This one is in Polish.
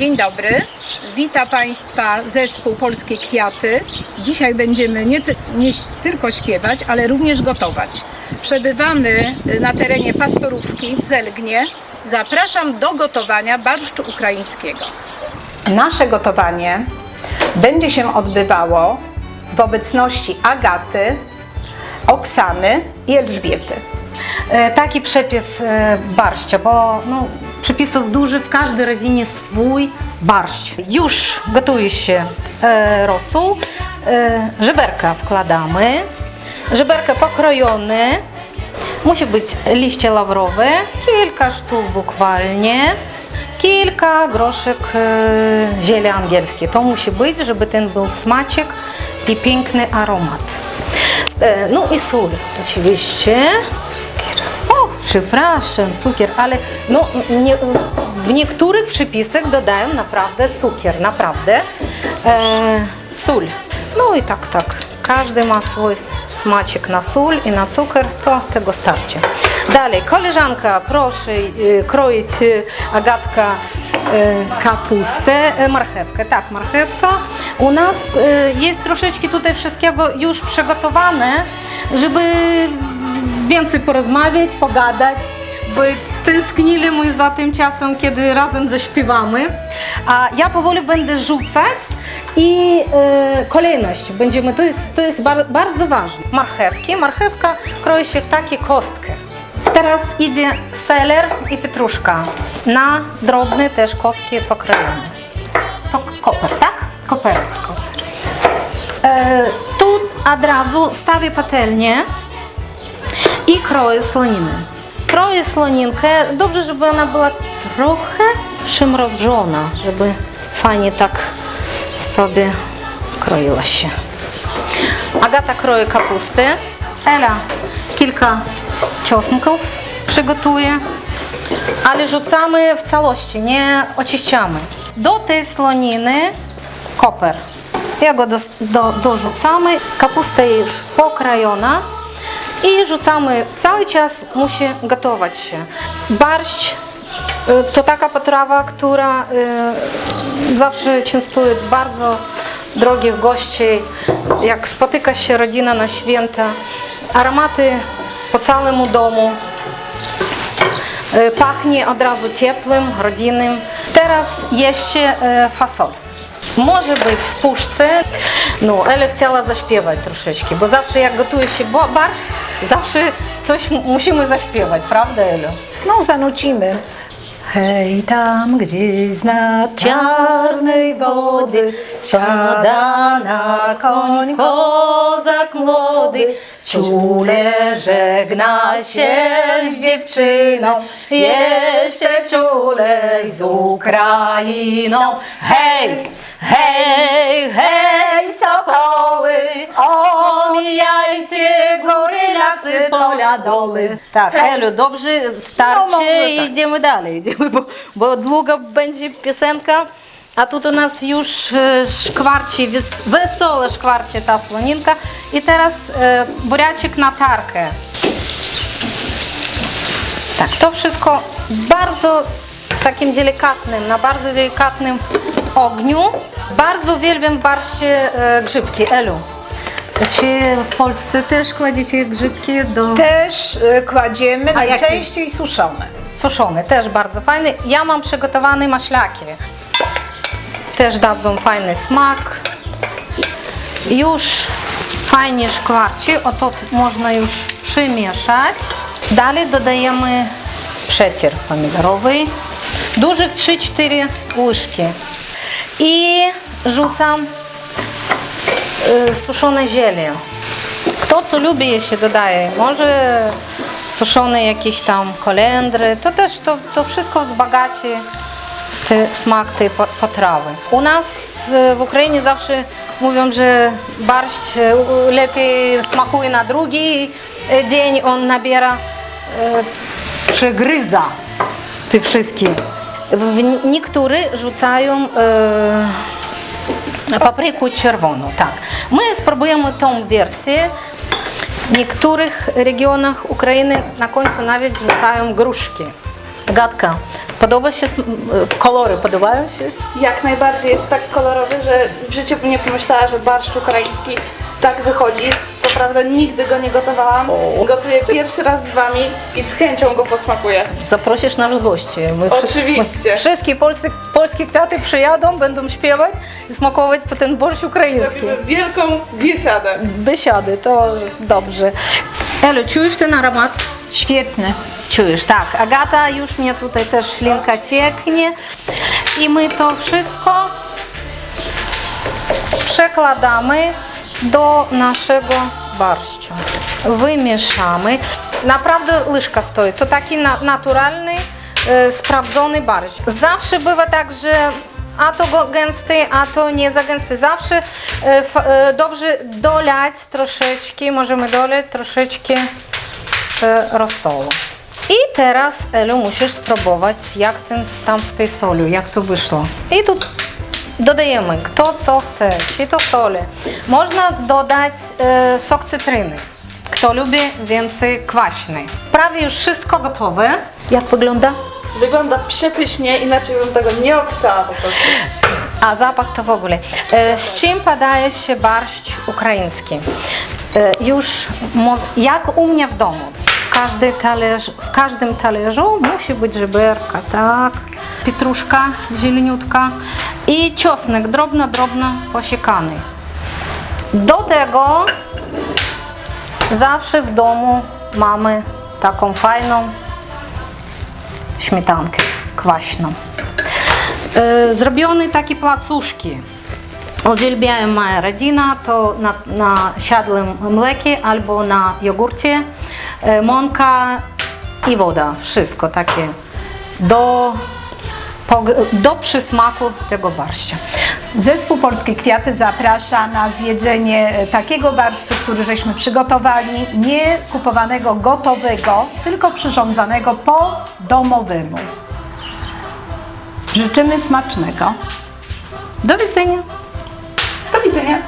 Dzień dobry. Witam Państwa zespół Polskie Kwiaty. Dzisiaj będziemy nie, nie tylko śpiewać, ale również gotować. Przebywamy na terenie Pastorówki w Zelgnie. Zapraszam do gotowania barszczu ukraińskiego. Nasze gotowanie będzie się odbywało w obecności Agaty, Oksany i Elżbiety. E, Taki przepis e, barszcza, bo no, przepisów dużo, w każdej rodzinie swój barszcz. Już gotuje się e, rosół, e, żeberka wkładamy, żeberka pokrojone, musi być liście lawrowe, kilka sztuk bukvalnie, kilka groszek e, zieli angielskie. To musi być, żeby ten był smaczek i piękny aromat. E, No i sól oczywiście. Przepraszam, cukier, ale no, nie, w niektórych przepisach dodają naprawdę cukier, naprawdę. E, sól. No i tak, tak. Każdy ma swój smaczek na sól i na cukier, to tego starczy. Dalej, koleżanka, proszę e, kroić e, Agatka e, kapustę, marchewkę. Tak, marchewka. U nas jest troszeczkę tutaj wszystkiego już przygotowane, żeby więcej porozmawiać, pogadać, bo tęsknili my za tym czasem, kiedy razem zaśpiewamy. A ja powoli będę rzucać i e, kolejność będziemy, to jest, to jest bar, bardzo ważne. Marchewki, marchewka kroi się w takie kostkę. Teraz idzie seler i pietruszka na drobne też kostki pokrojone. To koper, tak? Koperek. E, tu od razu stawię patelnię i kroję słoninę. Kroję słoninkę, dobrze, żeby ona była trochę przymrożona, żeby fajnie tak sobie kroiła się. Agata kroje kapustę, Ela kilka czosnków przygotuje, ale rzucamy w całości, nie oczyszczamy. Do tej słoniny koper. Ja go dos- do, dorzucamy, kapusta już pokrajona i rzucamy. Cały czas musi gotować się. Barszcz y, to taka potrawa, która y, zawsze częstuje bardzo drogich gości. Jak spotyka się rodzina na święta, aromaty po całemu domu. Y, Pachnie od razu ciepłym, rodzinnym. Teraz jeszcze fasol. Może być w puszce. No, Ela chciała zaśpiewać troszeczkę, bo zawsze jak gotuje się barszcz, zawsze coś mu- musimy zaśpiewać, prawda Elu? Hej, tam gdzieś z nad czarnej wody siada na koń kozak młody. Czule żegna się z dziewczyną, jeszcze czulej z Ukrainą. Hej, hej, hej, sokoły, góry, lasy, pola, doły. Tak, Elu, dobrze, starczy No, może i tak. idziemy dalej, idziemy, bo, bo długo będzie piosenka, a тут у нас już e, szkwarci, wes- wesołe szkwarcie ta słoninka i teraz e, buraczek na tarkę. Tak, to wszystko bardzo takim delikatnym, na bardzo delikatnym ogniu. Bardzo uwielbiam w barszcie e, grzybki, Elu. Czy w Polsce też kładziecie grzybki do... Też y, kładziemy A jakie? najczęściej suszone. Suszone, też bardzo fajny. Ja mam przygotowane maślaki. Też dadzą fajny smak. Już fajnie szkwarci, oto można już przymieszać. Dalej dodajemy przecier pomidorowy. Dużych 3-4 łyżki. I rzucam suszone ziele. Kto co lubi, jeśli dodaje. Może suszone jakieś tam kolendry. To też to, to wszystko wzbogaci te, smak tej po- potrawy. U nas e, w Ukrainie zawsze mówią, że barszcz u- lepiej smakuje na drugi dzień. On nabiera, przegryza te wszystkie. W, rzucają e, паприку червону. Так. Ми спробуємо там версії. В некоторых регионах Украины на концу навіть жуцаем грушки. Гадка Podoba się kolory, podobają się? Jak najbardziej jest tak kolorowy, że w życiu bym nie pomyślała, że barszcz ukraiński tak wychodzi. Co prawda nigdy go nie gotowałam. O. Gotuję pierwszy raz z Wami i z chęcią go posmakuję. Zaprosisz nas w gości. My Oczywiście. Wszystkie polskie, polskie kwiaty przyjadą, będą śpiewać i smakować po ten borщ ukraiński. Robimy wielką biesiadę. Biesiady, to dobrze. Elu, czujesz ten aromat? Świetny. Czujesz, tak. Agata już mnie tutaj też ślinka cieknie. I my to wszystko przekładamy do naszego barszczu. Wymieszamy. Naprawdę łyżka stoi. To taki na, naturalny, e, sprawdzony barszcz. Zawsze bywa tak, że a to gęsty, a to nie za gęsty. Zawsze e, e, dobrze dolać troszeczkę, możemy dolać troszeczkę e, rozsolu. I teraz, Elu, musisz spróbować, jak ten stan z tej soli, jak to wyszło. I tu dodajemy, kto co chce, czy to soli. Można dodać e, sok cytryny. Kto lubi więcej kwaśny. Prawie już wszystko gotowe. Jak wygląda? Wygląda przepysznie, inaczej bym tego nie opisała po prostu. A zapach to w ogóle. E, Z czym podaje się barszcz ukraiński? E, Już mo- jak u mnie w domu. Każdy talerz, w każdym talerzu musi być żeberka, tak? Pietruszka zieleniutka i czosnek drobno, drobno posiekany. Do tego zawsze w domu mamy taką fajną śmietankę kwaśną. E, Zrobione takie placuszki. Uwielbiają moja rodzina, to na, na siadłym mleku albo na jogurcie. E, Mąka i woda, wszystko takie do, do przysmaku tego barszcza. Zespół Polskie Kwiaty zaprasza na zjedzenie e, takiego barszczu, który żeśmy przygotowali, nie kupowanego gotowego, tylko przyrządzanego po domowemu. Życzymy smacznego. Do widzenia! Do widzenia.